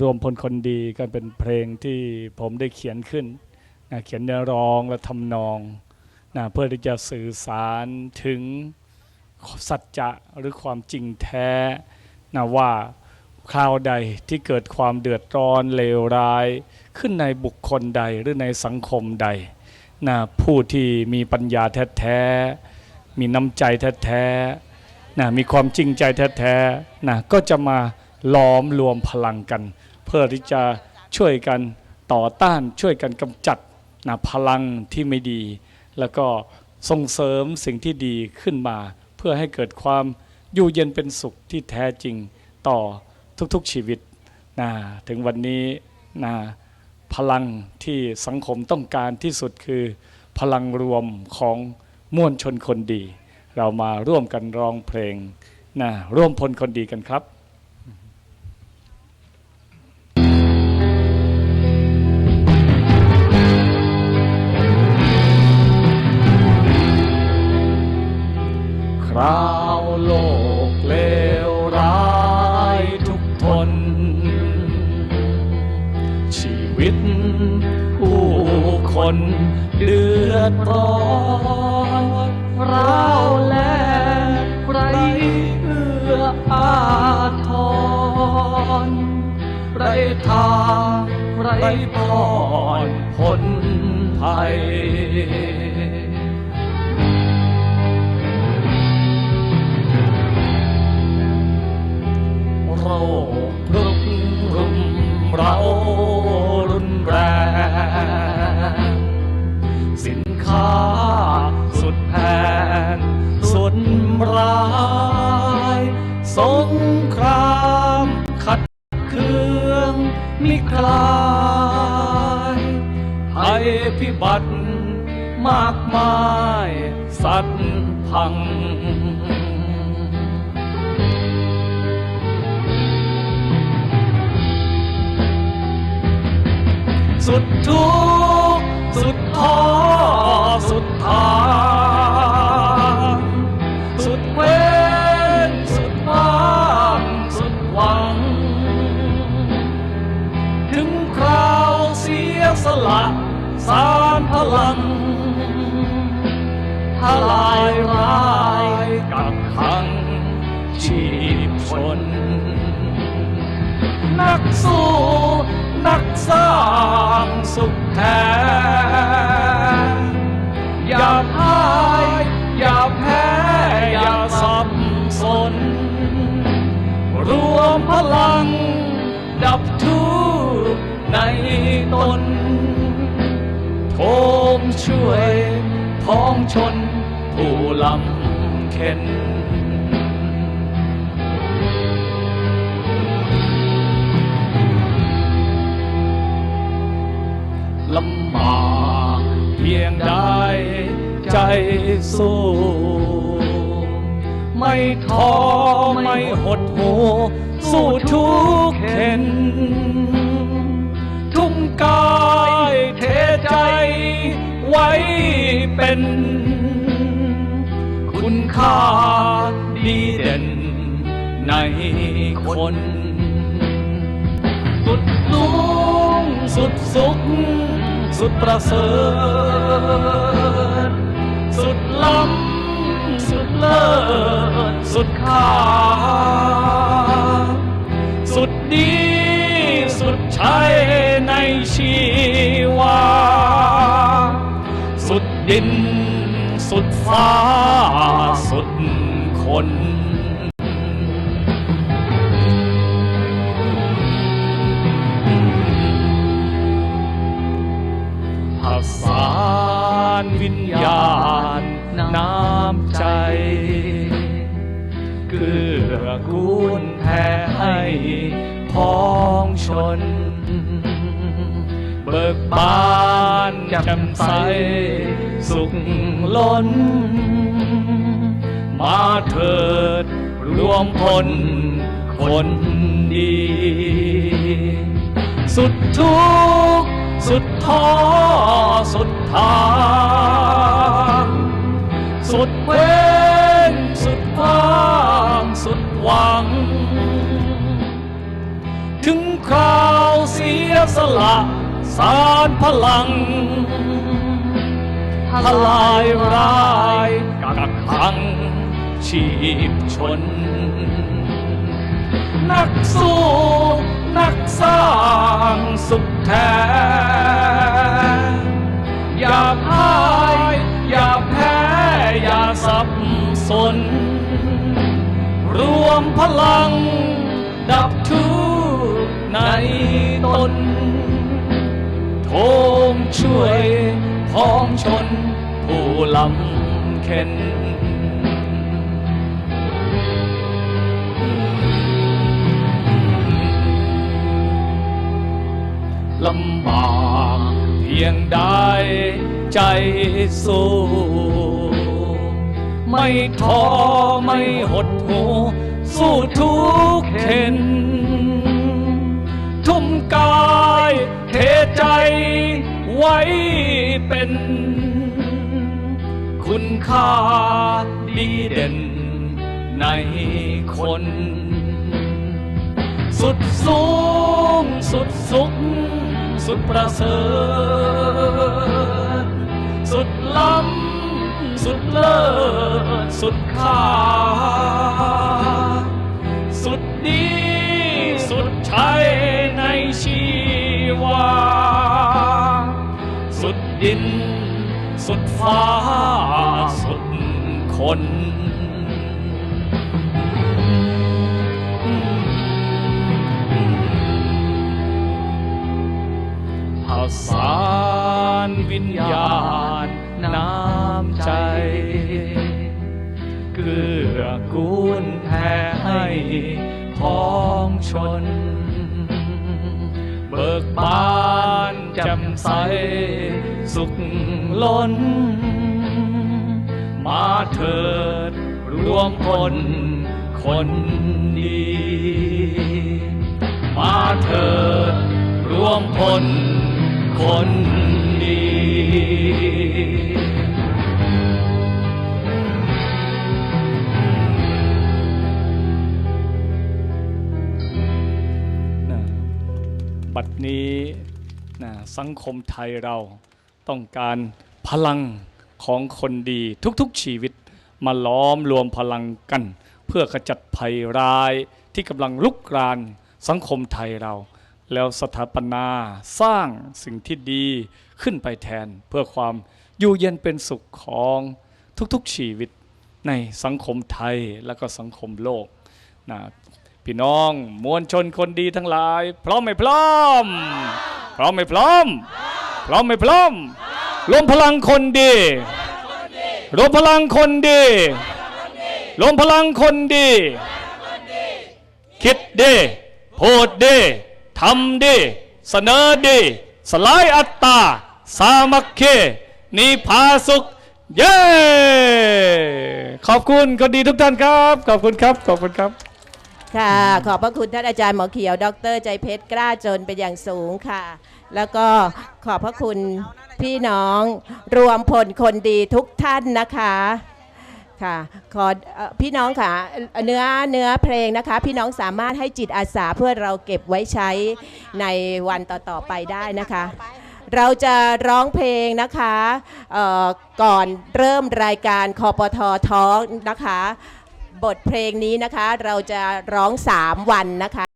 รวมพลคนดีก็เป็นเพลงที่ผมได้เขียนขึ้นนะเขียนเนื้อร้องและทำนองนะเพื่อที่จะสื่อสารถึงสัจจะหรือความจริงแท้นะว่าคราวใดที่เกิดความเดือดร้อนเลวร้าย ขึ้นในบุคคลใดหรือในสังคมใดนะผู้ที่มีปัญญาแท้ๆมีน้ำใจแท้ๆนะมีความจริงใจแท้ๆนะก็จะมา ล้อมรวมพลังกัน เพื่อที่จะช่วยกันต่อต้านช่วยกันกำจัดนะพลังที่ไม่ดี แล้วก็ส่งเสริมสิ่งที่ดีขึ้นมา เพื่อให้เกิดความอยู่เย็นเป็นสุขที่แท้จริงต่อทุกๆชีวิตนะถึงวันนี้นะพลังที่สังคมต้องการที่สุดคือพลังรวมของมวลชนคนดี เรามาร่วมกันร้องเพลงนะร่วมพลคนดีกันครับ ราวโลกเลวร้ายทุกทนชีวิตผู้คนเดือดร้อนร้าวแลไรเอื้ออาทรไรทางไรพรพ้นภัย ครามขัดเครื่องมิคลายภัยพิบัติมากมายสัตว์พัง สุดทุกข์สุดท้อสุดทาง เสียสละสารพลังทลายร้ายกับขังชีพชน นักสู้ นักสร้างสุขแท้ ช่วยพ้องชนผู้ลำเข็นลำบากเพียงใดใจสู้ไม่ท้อไม่หดหูสู้ทุกเข็นทุ่มกาย ไว้เป็น คุณค่าดีเด่นในคน สุดสูงสุดสุข สุดประเสริฐ สุดล้ำสุดเลิศสุดค่า สุดดี สุดใช้ในชี ดิน สุดฟ้า สุดคนผสาวิญญาณ น้ำใจ เกื้อกูลแผ่ให้พ้องชน เบิกบาน แจ่มใสสุขล้น มาเถิดรวมพลคนดี สุดทุกสุดท้อสุดทางสุดเว้นสุดว่างสุดหวัง ถึงคราวเสียสละ สารพลัง ทลายร้ายกักขัง ชีพชน นักสู้ นักสร้างสุขแท้ อย่าพ่าย อย่าแพ้ อย่าสับสน รวมพลังดับทุก ช่วยพ้องชนผู้ลำเข็นลำบากเพียงใดใจสู้ไม่ท้อไม่หดหูสู้ทุกเข็นทุ่มกายเทใจ ไว้เป็น คุณค่าดีเด่นในคน สุดสูงสุดสุข สุดประเสริฐ สุดล้ำ สุดเลิศ สุดค่า สุดดี สุดใชัยในชีวา ฟ้าสุดคนผสานวิญญาณน้ำใจ เกื้อกูลแผ่ให้พ้องชน เบิกบาน จ่มใสสุขล้น มาเถิดรวมพลคนดี มาเถิดรวมพลคนดีบัดนี้ นะสังคมไทยเราต้องการพลังของคนดีทุกๆชีวิตมาล้อมรวมพลังกัน เพื่อขจัดภัยร้ายที่กำลังลุกรานสังคมไทยเรา แล้วสถาปนาสร้างสิ่งที่ดีขึ้นไปแทน เพื่อความอยู่เย็นเป็นสุขของทุกๆชีวิตในสังคมไทยและก็สังคมโลกนะพี่น้องมวลชนคนดีทั้งหลาย พร้อมไม่พร้อม ร้อมไม่พร้อม พร้อมไม่พร้อมรวมพลังคนดีรวมพลังคนดีรวมพลังคนดี คิดดีพูดดีทำดีเสนอดี สลายอัตตา สามัคคีนิพาสุข เย้ ขอบคุณคนดีทุกท่านครับ ขอบคุณครับ ขอบคุณครับ ค่ะ ขอบพระคุณท่านอาจารย์หมอเขียว ดร ใจเพชรกล้าจนเป็นอย่างสูงค่ะ แล้วก็ขอบพระคุณพี่น้องรวมพลคนดีทุกท่านนะคะค่ะขอเอ่อพี่น้องค่ะเนื้อเนื้อเพลงนะคะ พี่น้องสามารถให้จิตอาสาเพื่อเราเก็บไว้ใช้ในวันต่อๆไปได้นะคะ เราจะร้องเพลงนะคะเอ่อก่อนเริ่มรายการคอปทท้องนะคะ บทเพลงนี้นะคะ เราจะร้อง 3 วันนะคะ